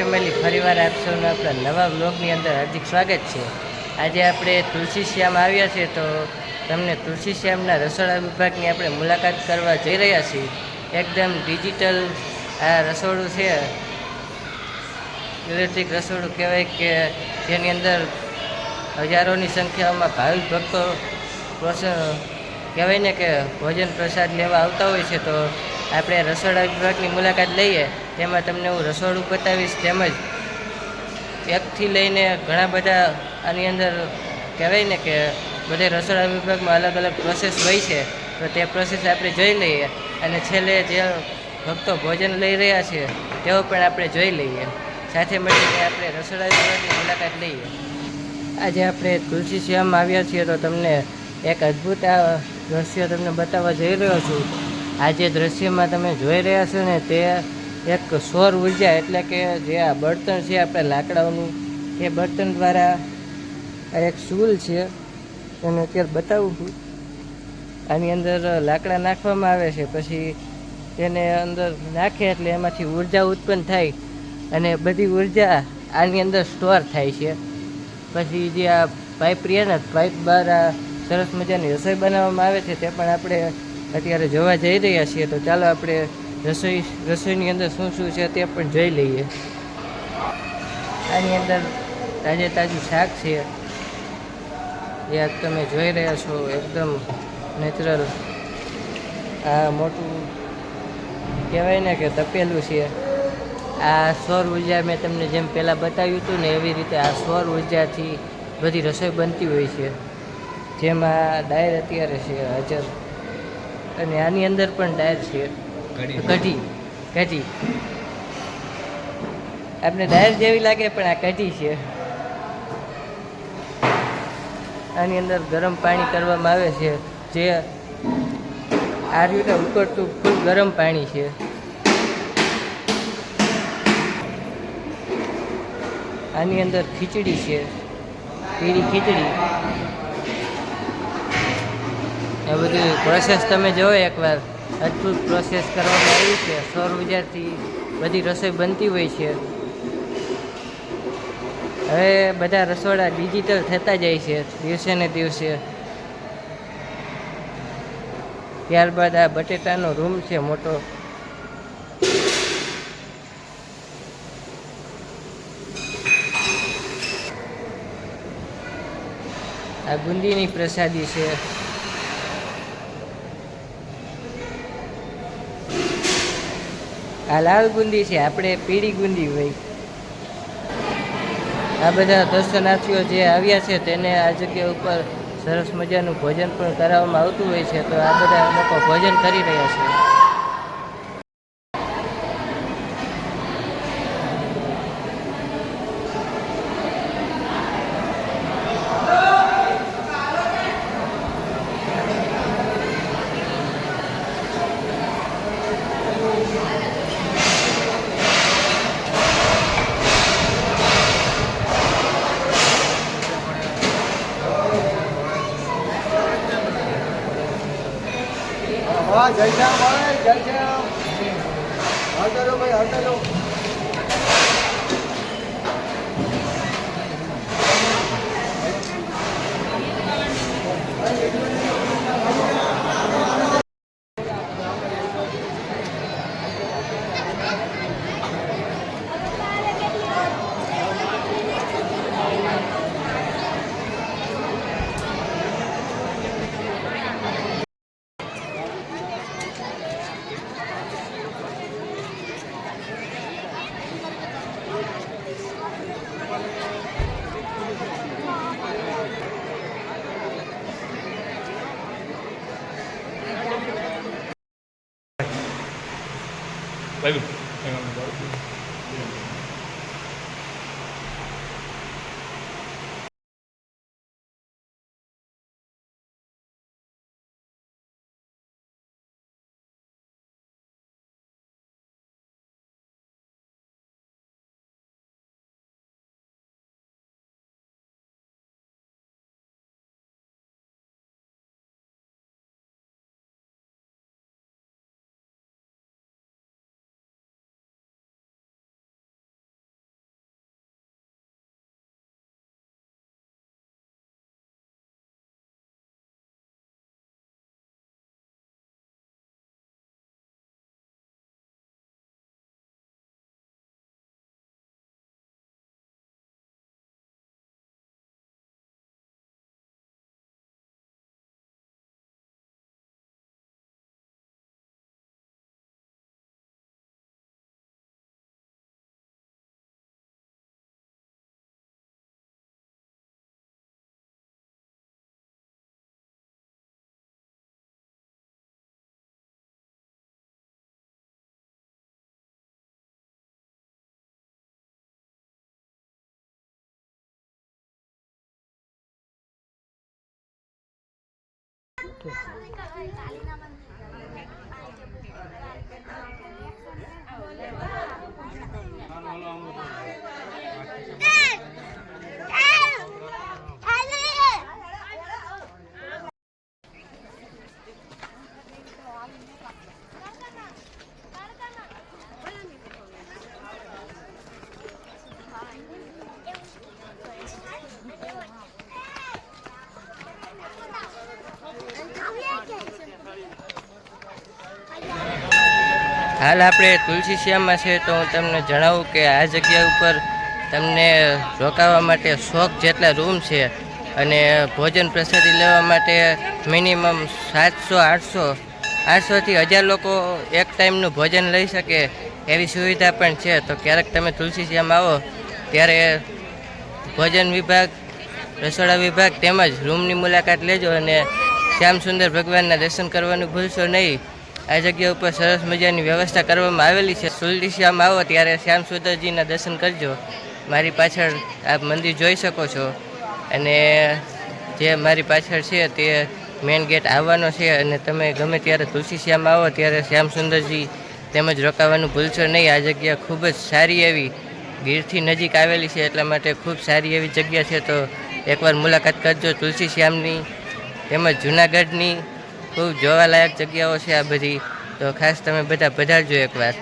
Family ફરીવાર આપ આપણા નવા બ્લોગની અંદર હાર્દિક સ્વાગત છે. આજે આપણે તુલસી શ્યામ આવ્યા છીએ તો તમને તુલસી શ્યામના રસોડા વિભાગની આપણે મુલાકાત કરવા જઈ રહ્યા છીએ. એકદમ ડિજિટલ આ રસોડું છે. ઇલેક્ટ્રિક રસોડું કહેવાય કે જેની અંદર હજારોની સંખ્યામાં ભાવિક ભક્તો કહેવાય ને કે ભોજન પ્રસાદ લેવા આવતા હોય છે તો આપણે રસોડા વિભાગની મુલાકાત લઈએ. તેમાં તમને હું રસોડું બતાવીશ તેમજ એકથી લઈને ઘણા બધા આની અંદર કહેવાય ને કે બધે રસોડા વિભાગમાં અલગ અલગ પ્રોસેસ હોય છે, તો તે પ્રોસેસ આપણે જોઈ લઈએ. અને છેલ્લે જે ભક્તો ભોજન લઈ રહ્યા છે, તેઓ પણ આપણે જોઈ લઈએ. સાથે મળીને આપણે રસોડા વિભાગની મુલાકાત લઈએ. આજે આપણે તુલસી શ્યામ આવ્યા છીએ, તો તમને એક અદ્ભુત આ દ્રશ્ય તમને બતાવવા જઈ રહ્યો છું. આ જે દ્રશ્યમાં તમે જોઈ રહ્યા છો ને તે એક સૌર ઊર્જા એટલે કે જે આ બળતણ છે આપણે લાકડાઓનું, એ બળતણ દ્વારા આ એક સૂલ છે. એને અત્યારે બતાવું છું. આની અંદર લાકડા નાખવામાં આવે છે, પછી તેને અંદર નાખે એટલે એમાંથી ઊર્જા ઉત્પન્ન થાય અને બધી ઊર્જા આની અંદર સ્ટોર થાય છે. પછી જે આ પાઇપ રહ્યા ને, પાઇપ બહાર સરસ મજાની રસોઈ બનાવવામાં આવે છે, તે પણ આપણે અત્યારે જોવા જઈ રહ્યા છીએ. તો ચાલો આપણે રસોઈ, રસોઈની અંદર શું શું છે તે પણ જોઈ લઈએ. આની અંદર તાજે તાજું શાક છે. એ તમે જોઈ રહ્યા છો, એકદમ નેચરલ. આ મોટું કહેવાય ને કે તપેલું છે. આ સૌર ઊર્જા મેં તમને જેમ પહેલાં બતાવ્યું હતું ને, એવી રીતે આ સૌર ઉર્જાથી બધી રસોઈ બનતી હોય છે. જેમાં ડાયર અત્યારે છે, હાજર. અને આની અંદર પણ ડાયર છે. કઢી કઢી આપણે ડાયર જેવી લાગે, પણ આ કઢી છે. આની અંદર ગરમ પાણી કરવામાં આવે છે, જે આ રીતે ઉકળતું ખૂબ ગરમ પાણી છે. આની અંદર ખીચડી છે, પીળી ખીચડી. એ બધી પ્રોસેસ તમે જોવો એકવાર. અદ્ભુત પ્રોસેસ કરવામાં આવી છે. સૌર ઉર્જાથી બધી રસોઈ બનતી હોય છે. હવે બધા રસોડા ડિજિટલ થતા જાય છે, દિવસે ને દિવસે. ત્યારબાદ આ બટેટાનો રૂમ છે મોટો. આ બુંદીની પ્રસાદી છે. આ લાલ ગુંદી છે, આપણે પીળી ગુંદી હોય. આ બધા દર્શનાર્થીઓ જે આવ્યા છે, તેને આ જગ્યા ઉપર સરસ મજાનું ભોજન પણ કરાવવામાં આવતું હોય છે, તો આ બધા લોકો ભોજન કરી રહ્યા છે. જય શ્યામ જય શ્યામ. હળદરો ભાઈ હળદરો Play with. Hang on, I'm. ঠিক আছে હાલ આપણે તુલસી શ્યામમાં છે તો હું તમને જણાવું કે આ જગ્યા ઉપર તમને રોકાવા માટે શોખ જેટલા રૂમ છે અને ભોજન પ્રસાદી લેવા માટે મિનિમમ સાતસો, આઠસો, આઠસોથી હજાર લોકો એક ટાઈમનું ભોજન લઈ શકે એવી સુવિધા પણ છે. તો ક્યારેક તમે તુલસી શ્યામ આવો, ત્યારે ભોજન વિભાગ, રસોડા વિભાગ તેમજ રૂમની મુલાકાત લેજો અને શ્યામ સુંદર ભગવાનના દર્શન કરવાનું ભૂલશો નહીં. આ જગ્યા ઉપર સરસ મજાની વ્યવસ્થા કરવામાં આવેલી છે. સુલડી શ્યામ આવો ત્યારે શ્યામ સુંદરજીના દર્શન કરજો. મારી પાછળ આપ મંદિર જોઈ શકો છો. અને જે મારી પાછળ છે તે મેઇન ગેટ આવવાનો છે અને તમે ગમે ત્યારે તુલસી શ્યામ આવો ત્યારે શ્યામ સુંદરજી તેમજ રોકાવાનું ભૂલશો નહીં. આ જગ્યા ખૂબ જ સારી એવી ગીરથી નજીક આવેલી છે. એટલા માટે ખૂબ સારી એવી જગ્યા છે. તો એકવાર મુલાકાત કરજો તુલસી શ્યામની તેમજ જૂનાગઢની ખૂબ જોવાલાયક જગ્યાઓ છે આ બધી. તો ખાસ તમે બધા પધારજો એકવાર.